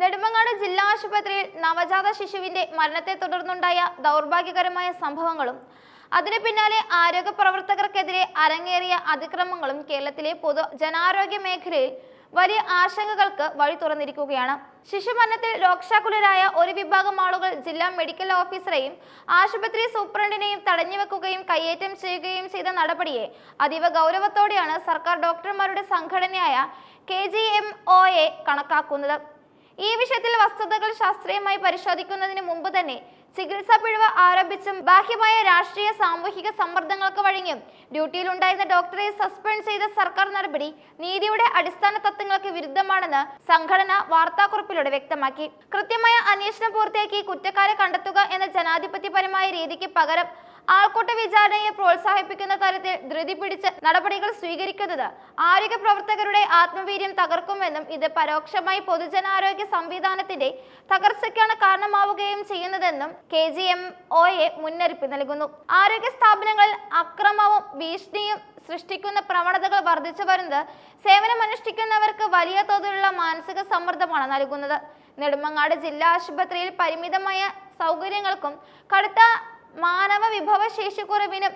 നെടുമങ്ങാട് ജില്ലാ ആശുപത്രിയിൽ നവജാത ശിശുവിന്റെ മരണത്തെ തുടർന്നുണ്ടായ ദൗർഭാഗ്യകരമായ സംഭവങ്ങളും അതിനു പിന്നാലെ ആരോഗ്യ പ്രവർത്തകർക്കെതിരെ അരങ്ങേറിയ അതിക്രമങ്ങളും കേരളത്തിലെ പൊതു ജനാരോഗ്യ മേഖലയിൽ വലിയ ആശങ്കകൾക്ക് വഴി തുറന്നിരിക്കുകയാണ്. ശിശു മരണത്തിൽ രോക്ഷാകുലരായ ഒരു വിഭാഗം ആളുകൾ ജില്ലാ മെഡിക്കൽ ഓഫീസറെയും ആശുപത്രി സൂപ്രണ്ടിനെയും തടഞ്ഞുവെക്കുകയും കയ്യേറ്റം ചെയ്യുകയും ചെയ്ത നടപടിയെ അതീവ ഗൗരവത്തോടെയാണ് സർക്കാർ ഡോക്ടർമാരുടെ സംഘടനയായ കെ കണക്കാക്കുന്നത്. ഈ വിഷയത്തിൽ വസ്തുതകൾ ശാസ്ത്രീയമായി പരിശോധിക്കുന്നതിന് മുമ്പ് തന്നെ ചികിത്സാ പിഴവ് ആരംഭിച്ചും ബാഹ്യമായ രാഷ്ട്രീയ സാമൂഹിക സമ്മർദ്ദങ്ങൾക്ക് വഴങ്ങിയും ഡ്യൂട്ടിയിലുണ്ടായിരുന്ന ഡോക്ടറെ സസ്പെൻഡ് ചെയ്ത സർക്കാർ നടപടി നീതിയുടെ അടിസ്ഥാന തത്വങ്ങൾക്ക് വിരുദ്ധമാണെന്ന് സംഘടന വാർത്താക്കുറിപ്പിലൂടെ വ്യക്തമാക്കി. കൃത്യമായ അന്വേഷണം പൂർത്തിയാക്കി കുറ്റക്കാരെ കണ്ടെത്തുക എന്ന ജനാധിപത്യപരമായ രീതിക്ക് പകരം ആൾക്കൂട്ട വിചാരണയെ പ്രോത്സാഹിപ്പിക്കുന്ന തരത്തിൽ ധൃതി പിടിച്ച് നടപടികൾ സ്വീകരിക്കുന്നത് ആരോഗ്യ പ്രവർത്തകരുടെ ആത്മവീര്യം തകർക്കുമെന്നും ഇത് പരോക്ഷമായി പൊതുജനാരോഗ്യ സംവിധാനത്തിന്റെ തകർച്ചയ്ക്കാണ് കാരണമാവുകയും ചെയ്യുന്നതെന്നും K G M O A മുന്നറിയിപ്പ് നൽകുന്നു. ആരോഗ്യ സ്ഥാപനങ്ങളിൽ അക്രമവും ഭീഷണിയും സൃഷ്ടിക്കുന്ന പ്രവണതകൾ വർദ്ധിച്ചു വരുന്നത് സേവനമനുഷ്ഠിക്കുന്നവർക്ക് വലിയ തോതിലുള്ള മാനസിക സമ്മർദ്ദമാണ് നൽകുന്നത്. നെടുമങ്ങാട് ജില്ലാ ആശുപത്രിയിൽ പരിമിതമായ സൗകര്യങ്ങൾക്കും കടുത്ത മാനവ വിഭവശേഷിക്കുറവിനും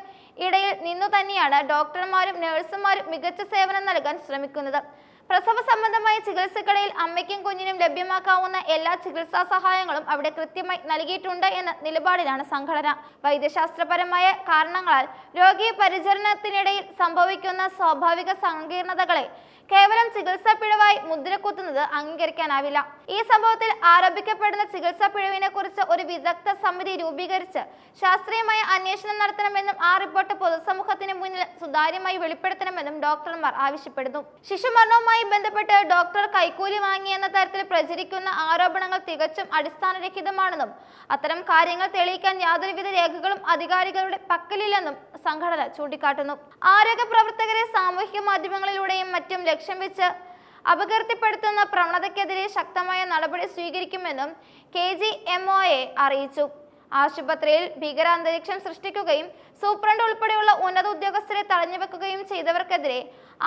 ഇടയിൽ നിന്നു തന്നെയാണ് ഡോക്ടർമാരും നഴ്സുമാരും മികച്ച സേവനം നൽകാൻ ശ്രമിക്കുന്നത്. പ്രസവ സംബന്ധമായ ചികിത്സകളിൽ അമ്മയ്ക്കും കുഞ്ഞിനും ലഭ്യമാക്കാവുന്ന എല്ലാ ചികിത്സാ സഹായങ്ങളും അവിടെ കൃത്യമായി നൽകിയിട്ടുണ്ട് എന്ന നിലപാടിലാണ് സംഘടന. വൈദ്യശാസ്ത്രപരമായ കാരണങ്ങളാൽ രോഗി പരിചരണത്തിനിടയിൽ സംഭവിക്കുന്ന സ്വാഭാവിക സങ്കീർണതകളെ കേവലം ചികിത്സാ പിഴവായി മുദ്രകുത്തുന്നത് അംഗീകരിക്കാനാവില്ല. ഈ സംഭവത്തിൽ ആരോപിക്കപ്പെടുന്ന ചികിത്സാ പിഴവിനെ കുറിച്ച് ഒരു വിദഗ്ധ സമിതി രൂപീകരിച്ച് ശാസ്ത്രീയമായ അന്വേഷണം നടത്തണമെന്നും ആ റിപ്പോർട്ട് പൊതുസമൂഹത്തിന് മുന്നിൽ സുതാര്യമായി വെളിപ്പെടുത്തണമെന്നും ഡോക്ടർമാർ ആവശ്യപ്പെടുന്നു. ശിശുമരണവുമായി ബന്ധപ്പെട്ട് ഡോക്ടർ കൈക്കൂലി വാങ്ങിയെന്ന തരത്തിൽ പ്രചരിക്കുന്ന ആരോപണങ്ങൾ തികച്ചും അടിസ്ഥാനരഹിതമാണെന്നും അത്തരം കാര്യങ്ങൾ തെളിയിക്കാൻ യാതൊരുവിധ രേഖകളും അധികാരികളുടെ പക്കലില്ലെന്നും സംഘടന ചൂണ്ടിക്കാട്ടുന്നു. ആരോഗ്യ പ്രവർത്തകരെ സാമൂഹിക മാധ്യമങ്ങളിലൂടെയും മറ്റും ലക്ഷ്യം വെച്ച് അപകീർത്തിപ്പെടുത്തുന്ന പ്രവണതയ്ക്കെതിരെ ശക്തമായ നടപടി സ്വീകരിക്കുമെന്നും K G M O A അറിയിച്ചു. ആശുപത്രിയിൽ ഭീകരാന്തരീക്ഷം സൃഷ്ടിക്കുകയും സൂപ്രണ്ട് ഉൾപ്പെടെയുള്ള ഉന്നത ഉദ്യോഗസ്ഥരെ തടഞ്ഞുവെക്കുകയും ചെയ്തവർക്കെതിരെ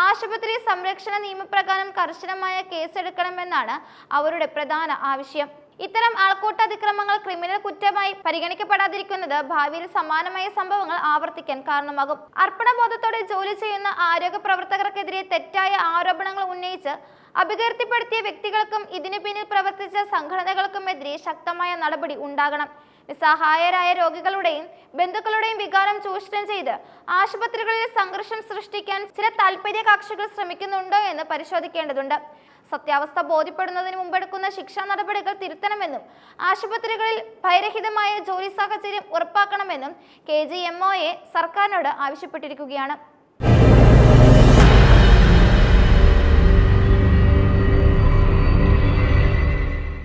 ആശുപത്രി സംരക്ഷണ നിയമപ്രകാരം കർശനമായ കേസെടുക്കണമെന്നാണ് അവരുടെ പ്രധാന ആവശ്യം. ഇത്തരം ആൾക്കൂട്ട അതിക്രമങ്ങൾ ക്രിമിനൽ കുറ്റമായി പരിഗണിക്കപ്പെടാതിരിക്കുന്നത് ഭാവിയിൽ സമാനമായ സംഭവങ്ങൾ ആവർത്തിക്കാൻ കാരണമാകും. അർപ്പണബോധത്തോടെ ജോലി ചെയ്യുന്ന ആരോഗ്യ പ്രവർത്തകർക്കെതിരെ തെറ്റായ ആരോപണങ്ങൾ ഉന്നയിച്ച് അപകീർത്തിപ്പെടുത്തിയ വ്യക്തികൾക്കും ഇതിനു പിന്നിൽ പ്രവർത്തിച്ച സംഘടനകൾക്കുമെതിരെ ശക്തമായ നടപടി ഉണ്ടാകണം. നിസ്സഹായരായ രോഗികളുടെയും ബന്ധുക്കളുടെയും വികാരം ചൂഷണം ചെയ്ത് ആശുപത്രികളിൽ സംഘർഷം സൃഷ്ടിക്കാൻ ചില താല്പര്യ കക്ഷികൾ ശ്രമിക്കുന്നുണ്ടോ എന്ന് പരിശോധിക്കേണ്ടതുണ്ട്. സത്യാവസ്ഥ ബോധ്യപ്പെടുന്നതിന് മുമ്പെടുക്കുന്ന ശിക്ഷാ നടപടികൾ തിരുത്തണമെന്നും ആശുപത്രികളിൽ ഭയരഹിതമായ ജോലി സാഹചര്യം ഉറപ്പാക്കണമെന്നും കെ ജി എം സർക്കാരിനോട് ആവശ്യപ്പെട്ടിരിക്കുകയാണ്.